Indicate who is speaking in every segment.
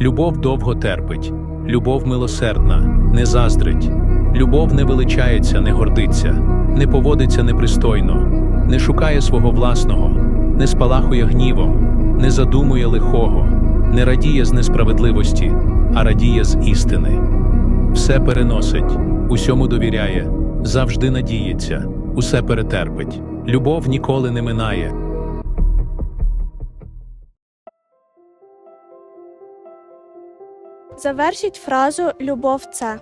Speaker 1: Любов довго терпить, любов милосердна, не заздрить. Любов не величається, не гордиться, не поводиться непристойно, не шукає свого власного, не спалахує гнівом, не задумує лихого, не радіє з несправедливості, а радіє з істини. Все переносить, усьому довіряє, завжди надіється, усе перетерпить. Любов ніколи не минає.
Speaker 2: Завершіть фразу Любов це.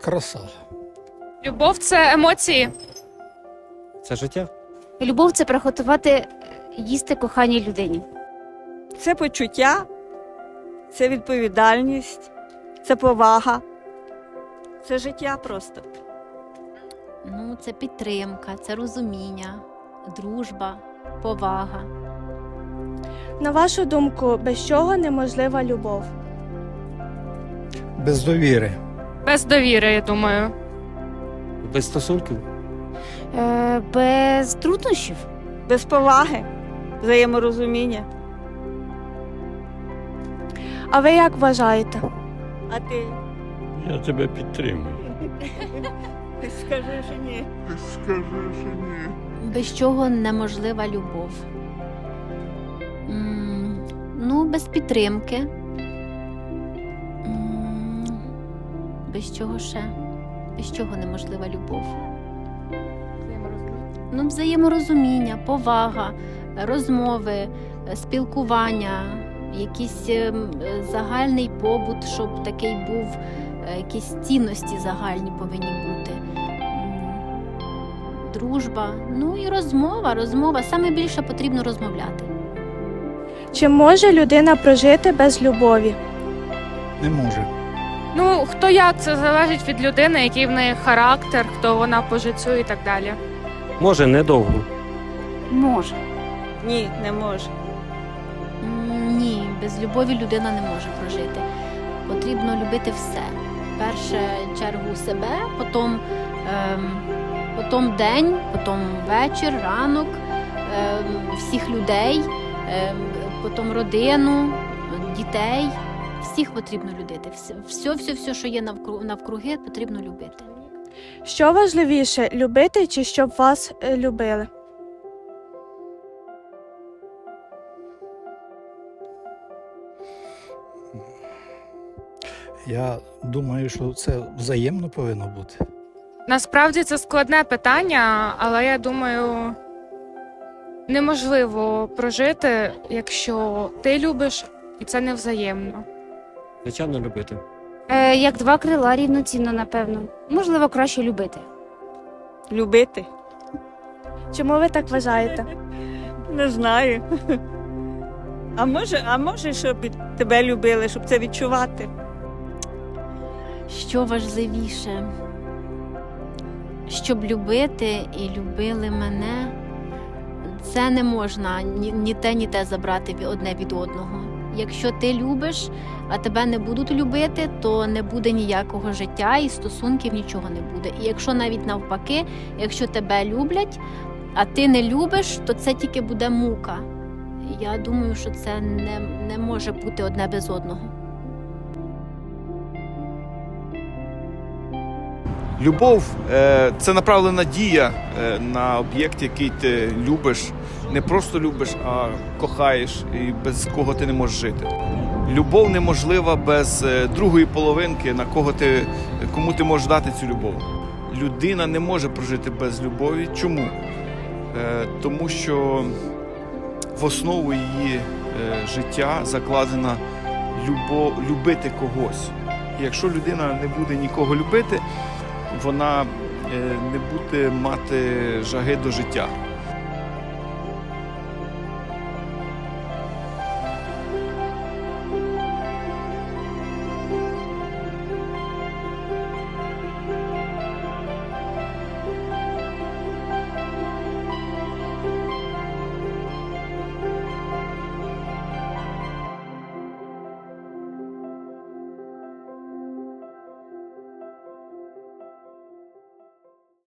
Speaker 3: Краса.
Speaker 4: Любов це емоції.
Speaker 5: Це життя.
Speaker 6: Любов це приготувати е, їсти коханій людині.
Speaker 7: Це почуття, це відповідальність, це повага, це життя просто.
Speaker 6: Ну, це підтримка, це розуміння, дружба, повага.
Speaker 2: На вашу думку, без чого неможлива любов?
Speaker 3: Без довіри.
Speaker 4: Без довіри, я думаю.
Speaker 5: Без стосунків.
Speaker 6: Е, без труднощів.
Speaker 7: Без поваги, взаєморозуміння.
Speaker 2: А ви як вважаєте?
Speaker 7: А ти
Speaker 8: Я тебе підтримую.
Speaker 7: скажи, що ні.
Speaker 6: Без чого неможлива любов. М, ну, без підтримки. Без чого ще? Без чого неможлива любов? Ну, взаєморозуміння, повага, розмови, спілкування, якийсь е, загальний побут, щоб такий був, е, якісь цінності загальні повинні бути. Дружба, ну і розмова. Розмова саме більше потрібно розмовляти.
Speaker 2: Чи може людина прожити без любові?
Speaker 3: Не може.
Speaker 4: Ну, хто як, це залежить від людини, який в неї характер, хто вона по життю і так далі.
Speaker 5: Може, недовго.
Speaker 6: Може.
Speaker 7: Ні, не може.
Speaker 6: Ні, без любові людина не може прожити. Потрібно любити все. В першу чергу себе, потім, ем, потім день, потім вечір, ранок, ем, всіх людей, ем, потім родину, дітей. Всіх потрібно любити. Все, все, все, що є навкруги, навкруги, потрібно любити.
Speaker 2: Що важливіше любити чи щоб вас е, любили?
Speaker 3: Я думаю, що це взаємно повинно бути.
Speaker 4: Насправді це складне питання, але я думаю, неможливо прожити, якщо ти любиш, і це невзаємно.
Speaker 5: Звичайно, любити.
Speaker 6: Е, як два крила рівноцінно, напевно. Можливо, краще любити.
Speaker 7: Любити.
Speaker 2: Чому ви так вважаєте?
Speaker 7: Не знаю. А може, а може, щоб тебе любили, щоб це відчувати.
Speaker 6: Що важливіше, щоб любити і любили мене, це не можна ні, ні те, ні те забрати одне від одного. Якщо ти любиш, а тебе не будуть любити, то не буде ніякого життя і стосунків нічого не буде. І якщо навіть навпаки, якщо тебе люблять, а ти не любиш, то це тільки буде мука. Я думаю, що це не, не може бути одне без одного.
Speaker 9: Любов е, це направлена дія е, на об'єкт, який ти любиш. Не просто любиш, а кохаєш і без кого ти не можеш жити. Любов неможлива без е, другої половинки, на кого ти, кому ти можеш дати цю любов. Людина не може прожити без любові. Чому? Тому що в основу її життя закладена любов, любити когось. І якщо людина не буде нікого любити, вона е, не буде мати жаги до життя.